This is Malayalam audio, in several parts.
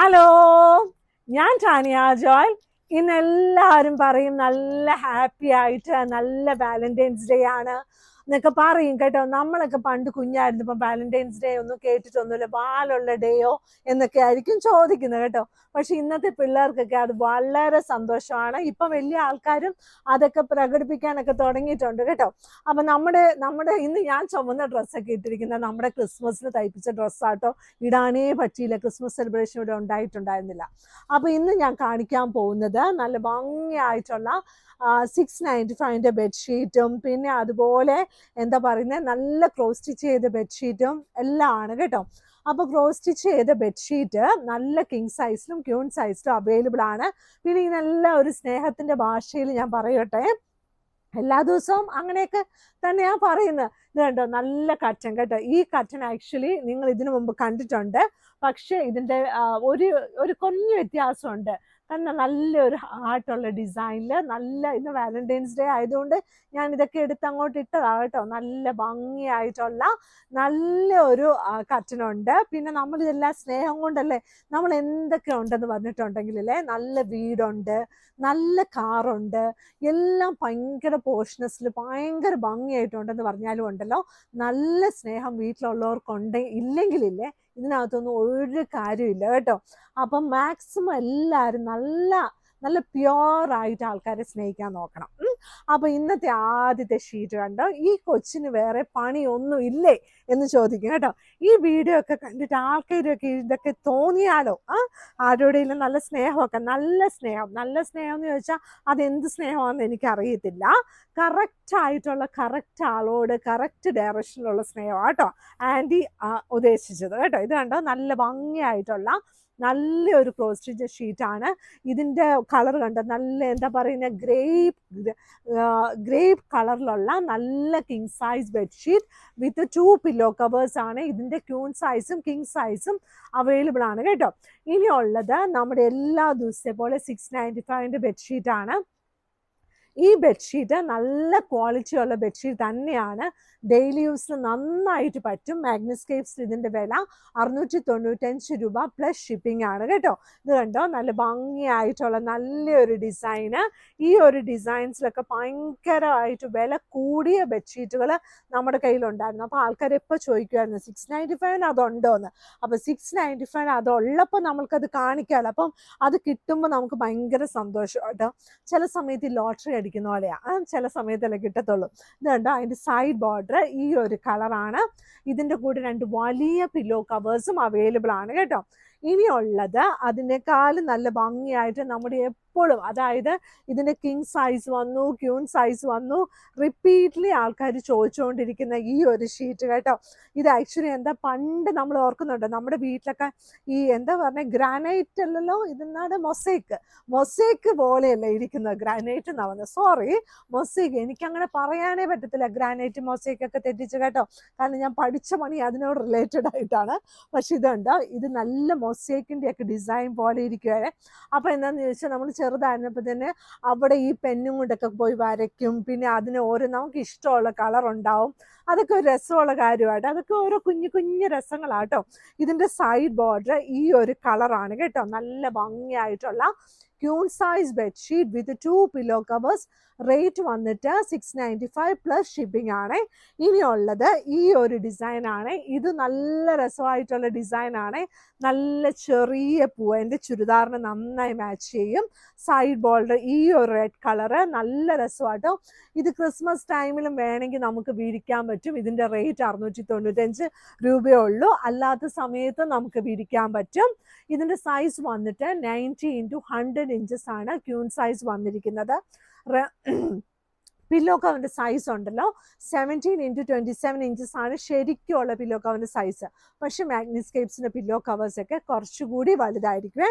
ഹലോ ഞാൻ ടാനിയ ജോയൽ. ഇന്ന് എല്ലാവരും പറയും നല്ല ഹാപ്പി ആയിട്ട് നല്ല വാലന്റൈൻസ് ഡേ ആണ്. എന്നൊക്കെ പറയും കേട്ടോ. നമ്മളൊക്കെ പണ്ട് കുഞ്ഞായിരുന്നു. ഇപ്പം വാലന്റൈൻസ് ഡേ ഒന്നും കേട്ടിട്ടൊന്നുമില്ല. ബാലുള്ള ഡേയോ എന്നൊക്കെ ആയിരിക്കും ചോദിക്കുന്നത് കേട്ടോ. പക്ഷെ ഇന്നത്തെ പിള്ളേർക്കൊക്കെ അത് വളരെ സന്തോഷമാണ്. ഇപ്പം വലിയ ആൾക്കാരും അതൊക്കെ പ്രകടിപ്പിക്കാനൊക്കെ തുടങ്ങിയിട്ടുണ്ട് കേട്ടോ. അപ്പം നമ്മുടെ നമ്മുടെ ഇന്ന് ഞാൻ ചുമന്ന ഡ്രസ്സൊക്കെ ഇട്ടിരിക്കുന്നത് നമ്മുടെ ക്രിസ്മസിന് തയ്പ്പിച്ച ഡ്രസ്സാട്ടോ ഇടാനേ പറ്റിയില്ല. ക്രിസ്മസ് സെലിബ്രേഷൻ ഇവിടെ ഉണ്ടായിട്ടുണ്ടായിരുന്നില്ല. അപ്പോൾ ഇന്ന് ഞാൻ കാണിക്കാൻ പോകുന്നത് നല്ല ഭംഗിയായിട്ടുള്ള സിക്സ് നയന്റി ഫൈവിന്റെ ബെഡ്ഷീറ്റും പിന്നെ അതുപോലെ എന്താ പറയുന്നത് നല്ല ക്രോസ് സ്റ്റിച്ച് ചെയ്ത ബെഡ്ഷീറ്റും എല്ലാം ആണ് കേട്ടോ. അപ്പോൾ ക്രോസ് സ്റ്റിച്ച് ചെയ്ത ബെഡ്ഷീറ്റ് നല്ല കിങ് സൈസിലും ക്യൂൺ സൈസിലും അവൈലബിൾ ആണ്. പിന്നെ ഇതെല്ലാം ഒരു സ്നേഹത്തിന്റെ ഭാഷയിൽ ഞാൻ പറയട്ടെ. എല്ലാ ദിവസവും അങ്ങനെയൊക്കെ തന്നെയാണ് പറയുന്നത് ഇത് കണ്ടോ? നല്ല കറ്റൻ കേട്ടോ. ഈ കറ്റൻ ആക്ച്വലി നിങ്ങൾ ഇതിനു മുമ്പ് കണ്ടിട്ടുണ്ട്. പക്ഷേ ഇതിന്റെ ഒരു ഒരു കൊഞ്ഞു വ്യത്യാസമുണ്ട്. കാരണം നല്ലൊരു ഹാർട്ടുള്ള ഡിസൈനിൽ നല്ല ഇന്ന് വാലന്റൈൻസ് ഡേ ആയതുകൊണ്ട് ഞാൻ ഇതൊക്കെ എടുത്ത് അങ്ങോട്ട് ഇട്ടതാ കേട്ടോ. നല്ല ഭംഗിയായിട്ടുള്ള നല്ല ഒരു കർട്ടനുണ്ട് പിന്നെ നമ്മൾ ഇതെല്ലാം സ്നേഹം കൊണ്ടല്ലേ നമ്മൾ എന്തൊക്കെ ഉണ്ടെന്ന് പറഞ്ഞിട്ടുണ്ടെങ്കിലല്ലേ നല്ല വീടുണ്ട് നല്ല കാറുണ്ട് എല്ലാം ഭയങ്കര പോർഷനസിൽ ഭയങ്കര ഭംഗിയായിട്ടുണ്ടെന്ന് പറഞ്ഞാലും ഉണ്ടല്ലോ. നല്ല സ്നേഹം വീട്ടിലുള്ളവർക്കുണ്ട് ഇല്ലെങ്കിലില്ലേ ഇതിനകത്തൊന്നും ഒരു കാര്യമില്ല കേട്ടോ. അപ്പം മാക്സിമം എല്ലാവരും നല്ല നല്ല പ്യുവർ ആയിട്ട് ആൾക്കാരെ സ്നേഹിക്കാൻ നോക്കണം. ഉം. അപ്പൊ ഇന്നത്തെ ആദ്യത്തെ ഷീറ്റ് കണ്ടോ? ഈ കൊച്ചിന് വേറെ പണിയൊന്നും ഇല്ലേ എന്ന് ചോദിക്കും കേട്ടോ. ഈ വീഡിയോ ഒക്കെ കണ്ടിട്ട് ആൾക്കാരൊക്കെ ഇതൊക്കെ തോന്നിയാലോ? ആ? ആരോടെയും നല്ല സ്നേഹമൊക്കെ നല്ല സ്നേഹം നല്ല സ്നേഹം എന്ന് ചോദിച്ചാൽ അതെന്ത് സ്നേഹമാണെന്ന് എനിക്കറിയത്തില്ല. കറക്റ്റ് ആയിട്ടുള്ള കറക്റ്റ് ആളോട് കറക്റ്റ് ഡയറക്ഷനിലുള്ള സ്നേഹം കേട്ടോ ആന്റി ഉദ്ദേശിച്ചത് കേട്ടോ. ഇത് കണ്ടോ? നല്ല ഭംഗിയായിട്ടുള്ള നല്ലൊരു ക്ലോസ് സ്റ്റിച്ച് ഷീറ്റാണ് ഇതിന്റെ കളർ കണ്ടോ? നല്ല എന്താ പറയുന്ന? ഗ്രേപ്പ് ഗ്രേപ്പ് കളറിലുള്ള നല്ല king size bedsheet with two pillow covers ആണ്. ഇതിന്റെ ക്യൂൺ സൈസും കിങ് സൈസും അവൈലബിൾ ആണ് കേട്ടോ. ഇനിയുള്ളത് നമ്മുടെ എല്ലാ ദിവസത്തെ പോലെ സിക്സ് നയന്റി ഫൈവിന്റെ ബെഡ്ഷീറ്റാണ് ഈ ബെഡ്ഷീറ്റ് നല്ല ക്വാളിറ്റിയുള്ള ബെഡ്ഷീറ്റ് തന്നെയാണ് ഡെയിലി യൂസിന് നന്നായിട്ട് പറ്റും. മാഗ്നസ്കേപ്സ് ഇതിന്റെ വില അറുന്നൂറ്റി തൊണ്ണൂറ്റഞ്ച് രൂപ പ്ലസ് ഷിപ്പിംഗ് ആണ് കേട്ടോ. ഇത് കണ്ടോ? നല്ല ഭംഗിയായിട്ടുള്ള നല്ലൊരു ഡിസൈന് ഈ ഒരു ഡിസൈൻസിലൊക്കെ ഭയങ്കരമായിട്ട് വില കൂടിയ ബെഡ്ഷീറ്റുകൾ നമ്മുടെ കയ്യിലുണ്ടായിരുന്നു. അപ്പോൾ ആൾക്കാർ എപ്പോൾ ചോദിക്കുമായിരുന്നു സിക്സ് നയന്റി ഫൈവിന് അതുണ്ടോ എന്ന് അപ്പോൾ സിക്സ് നയന്റി ഫൈവ് അതുള്ളപ്പോൾ നമ്മൾക്കത് കാണിക്കാമല്ലോ അപ്പം അത് കിട്ടുമ്പോൾ നമുക്ക് ഭയങ്കര സന്തോഷം. കേട്ടോ. ചില സമയത്ത് ഈ ലോട്ടറി അടിക്കുന്ന പോലെയാണ് ചില സമയത്തല്ലേ കിട്ടത്തുള്ളൂ. കണ്ടോ? അതിന്റെ സൈഡ് ബോർഡർ ഈ ഒരു കളറാണ് ഇതിന്റെ കൂടെ രണ്ട് വലിയ പില്ലോ കവേഴ്സും അവൈലബിൾ ആണ് കേട്ടോ. ഇനിയുള്ളത് അതിനേക്കാളും നല്ല ഭംഗിയായിട്ട് നമ്മുടെ എപ്പോഴും അതായത് ഇതിന്റെ കിങ് സൈസ് വന്നു ക്യൂൺ സൈസ് വന്നു റിപ്പീറ്റ്ലി ആൾക്കാർ ചോദിച്ചുകൊണ്ടിരിക്കുന്ന ഈ ഒരു ഷീറ്റ് കേട്ടോ. ഇത് ആക്ച്വലി എന്താ പണ്ട് നമ്മൾ ഓർക്കുന്നുണ്ട്? നമ്മുടെ വീട്ടിലൊക്കെ ഈ എന്താ പറഞ്ഞ ഗ്രാനൈറ്റ് അല്ലല്ലോ ഇതിനാണ് മൊസൈക്ക് മൊസൈക്ക് പോലെയല്ല ഇരിക്കുന്നത്. ഗ്രാനൈറ്റ് എന്നാ പറഞ്ഞത് സോറി മൊസൈക്ക് എനിക്കങ്ങനെ പറയാനേ പറ്റത്തില്ല ഗ്രാനൈറ്റ് മൊസൈക്ക് ഒക്കെ തെറ്റിച്ച് കേട്ടോ. കാരണം ഞാൻ പഠിച്ച പണി അതിനോട് റിലേറ്റഡ് ആയിട്ടാണ്. പക്ഷെ ഇതുണ്ട്? ഇത് നല്ല മൊസൈക്കിന്റെ ഒക്കെ ഡിസൈൻ പോലെ ഇരിക്കുകയാണ് അപ്പോൾ എന്താണെന്ന് ചോദിച്ചാൽ നമ്മൾ ചെറുതായിരുന്നപ്പോൾ തന്നെ അവിടെ ഈ പെന്നും കൊണ്ടൊക്കെ പോയി വരയ്ക്കും. പിന്നെ അതിന് ഓരോ നമുക്ക് ഇഷ്ടമുള്ള കളർ ഉണ്ടാവും. അതൊക്കെ ഒരു രസമുള്ള കാര്യമായിട്ട് അതൊക്കെ ഓരോ കുഞ്ഞു കുഞ്ഞു രസങ്ങളാട്ടോ. ഇതിന്റെ സൈഡ് ബോർഡർ ഈ ഒരു കളറാണ് കേട്ടോ. നല്ല ഭംഗിയായിട്ടുള്ള queen size bedsheet with two pillow covers rate വന്നിട്ട് six ninety five plus shipping ആണ്. ഇനിയുള്ളത് ഈ ഒരു ഡിസൈൻ ആണ്. ഇത് നല്ല രസമായിട്ടുള്ള ഡിസൈൻ ആണ്. നല്ല ചെറിയ പൂവ് എന്റെ ചുരിദാറിന് നന്നായി മാച്ച് ചെയ്യും. സൈഡ് ബോൾഡർ ഈ ഒരു റെഡ് കളറ് നല്ല രസമാട്ടോ. ഇത് ക്രിസ്മസ് ടൈമിലും വേണമെങ്കിൽ നമുക്ക് വിരിക്കാൻ പറ്റും. ഇതിന്റെ റേറ്റ് അറുന്നൂറ്റി തൊണ്ണൂറ്റഞ്ച് രൂപയേ അല്ലാത്ത സമയത്ത് നമുക്ക് വിരിക്കാൻ പറ്റും. ഇതിന്റെ സൈസ് വന്നിട്ട് നയന്റി ഇന്റു ഹൺഡ്രഡ് ഇഞ്ചസ് ആണ് ക്യൂൺ സൈസ് വന്നിരിക്കുന്നത്. പില്ലോ കവറിന്റെ സൈസ് ഉണ്ടല്ലോ. Seventeen into twenty seven inches ആണ് ശരിക്കുള്ള പില്ലോ കവറിന്റെ സൈസ് പക്ഷേ മാഗ്നിസ്കേപ്സിന്റെ പില്ലോ കവേഴ്സൊക്കെ കുറച്ചുകൂടി വലുതായിരിക്കുമേ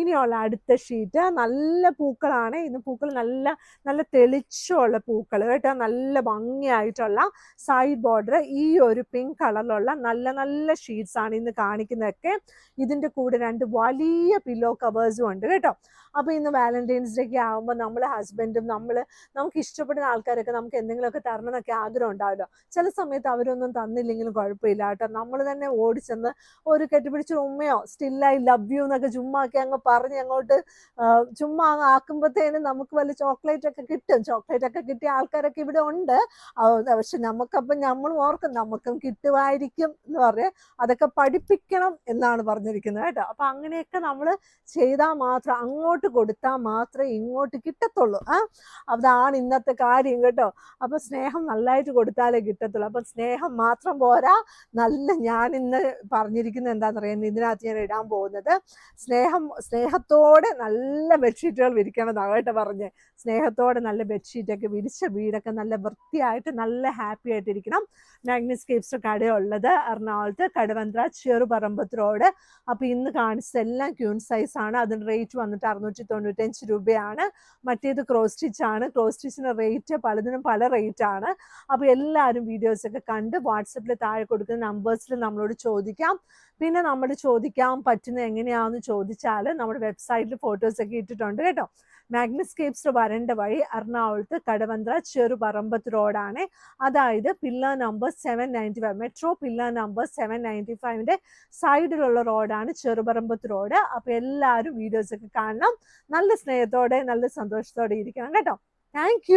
ഇനിയുള്ള അടുത്ത ഷീറ്റ് നല്ല പൂക്കളാണ്. ഇന്ന് പൂക്കൾ നല്ല നല്ല തെളിച്ചമുള്ള പൂക്കൾ കേട്ടോ. നല്ല ഭംഗിയായിട്ടുള്ള സൈഡ് ബോർഡർ ഈ ഒരു പിങ്ക് കളറിലുള്ള നല്ല നല്ല ഷീറ്റ്സ് ആണ് ഇന്ന് കാണിക്കുന്നതൊക്കെ. ഇതിന്റെ കൂടെ രണ്ട് വലിയ പില്ലോ കവേഴ്സും ഉണ്ട് കേട്ടോ. അപ്പോൾ ഇന്ന് വാലന്റൈൻസ് ഡേ ഒക്കെ ആകുമ്പോൾ നമ്മൾ ഹസ്ബൻഡും നമ്മൾ നമുക്ക് ഇഷ്ടപ്പെടുന്ന ആൾക്കാരൊക്കെ നമുക്ക് എന്തെങ്കിലുമൊക്കെ തരണം എന്നൊക്കെ ആഗ്രഹം ഉണ്ടാവില്ല. ചില സമയത്ത് അവരൊന്നും തന്നില്ലെങ്കിലും കുഴപ്പമില്ല കേട്ടോ. നമ്മൾ തന്നെ ഓടിച്ചെന്ന് ഒരു കെട്ടിപ്പിടിച്ച ഉമ്മയോ സ്റ്റിൽ ഐ ലവ് യു എന്നൊക്കെ ചുമ്മാക്കി അങ്ങ് പറഞ്ഞ് അങ്ങോട്ട് ചുമ്മാ അങ്ങ് ആക്കുമ്പോഴത്തേനും നമുക്ക് വല്ല ചോക്ലേറ്റ് ഒക്കെ കിട്ടും. ചോക്ലേറ്റ് ഒക്കെ കിട്ടിയ ആൾക്കാരൊക്കെ ഇവിടെ ഉണ്ട്. പക്ഷെ നമുക്കപ്പം നമ്മൾ ഓർക്കും നമുക്കും കിട്ടുമായിരിക്കും എന്ന് പറഞ്ഞ് അതൊക്കെ പഠിപ്പിക്കണം എന്നാണ് പറഞ്ഞിരിക്കുന്നത് കേട്ടോ. അപ്പൊ അങ്ങനെയൊക്കെ നമ്മൾ ചെയ്താൽ മാത്രം അങ്ങോട്ട് കൊടുത്താൽ മാത്രമേ ഇങ്ങോട്ട് കിട്ടത്തുള്ളൂ. ആ അതാണ് ഇന്നത്തെ കാര്യം. കേട്ടോ. അപ്പൊ സ്നേഹം നല്ലതായിട്ട് കൊടുത്താലേ കിട്ടത്തുള്ളൂ. അപ്പൊ സ്നേഹം മാത്രം പോരാ. നല്ല ഞാൻ ഇന്ന് പറഞ്ഞിരിക്കുന്നത് എന്താണെന്നറിയാം ഇതിനകത്ത് ഞാൻ ഇടാൻ പോകുന്നത് സ്നേഹം സ്നേഹത്തോടെ നല്ല ബെഡ്ഷീറ്റുകൾ വിരിക്കണമെന്നാണ് കേട്ടോ പറഞ്ഞ്. സ്നേഹത്തോടെ നല്ല ബെഡ്ഷീറ്റൊക്കെ വിരിച്ച വീടൊക്കെ നല്ല വൃത്തിയായിട്ട് നല്ല ഹാപ്പി ആയിട്ടിരിക്കണം. മാഗ്നിസ്കേപ്സ് കടയുള്ളത് എറണാകുളത്ത് കടവന്ത്ര ചെറുപറമ്പത്ത് റോഡ് അപ്പോൾ ഇന്ന് കാണിച്ചതെല്ലാം ക്യൂൺ സൈസ് ആണ്. അതിന് റേറ്റ് വന്നിട്ട് അറുന്നൂറ്റി തൊണ്ണൂറ്റഞ്ച് രൂപയാണ്. മറ്റേത് ക്രോസ് സ്റ്റിച്ച് ആണ്. ക്രോസ് സ്റ്റിച്ചിന് റേറ്റ് പലതിനും പല റേറ്റ് ആണ്. അപ്പോൾ എല്ലാവരും വീഡിയോസ് ഒക്കെ കണ്ട് വാട്സപ്പിൽ താഴെ കൊടുക്കുന്ന നമ്പേഴ്സിൽ നമ്മളോട് ചോദിക്കാം. പിന്നെ നമ്മൾ ചോദിക്കാൻ പറ്റുന്ന എങ്ങനെയാണെന്ന് ചോദിച്ചാൽ നമ്മുടെ വെബ്സൈറ്റിൽ ഫോട്ടോസ് ഒക്കെ ഇട്ടിട്ടുണ്ട് കേട്ടോ. മാഗ്നസ്കേപ്സ് വരേണ്ട വഴി എറണാകുളത്ത് കടവന്ത്ര ചെറുപറമ്പത്ത് റോഡാണ് അതായത് pillar number seven ninety five metro pillar number seven ninety സൈഡിലുള്ള റോഡാണ് ചെറുപറമ്പത്ത് റോഡ് അപ്പോൾ എല്ലാവരും വീഡിയോസ് ഒക്കെ കാണണം. നല്ല സ്നേഹത്തോടെ നല്ല സന്തോഷത്തോടെ ഇരിക്കണം കേട്ടോ. താങ്ക്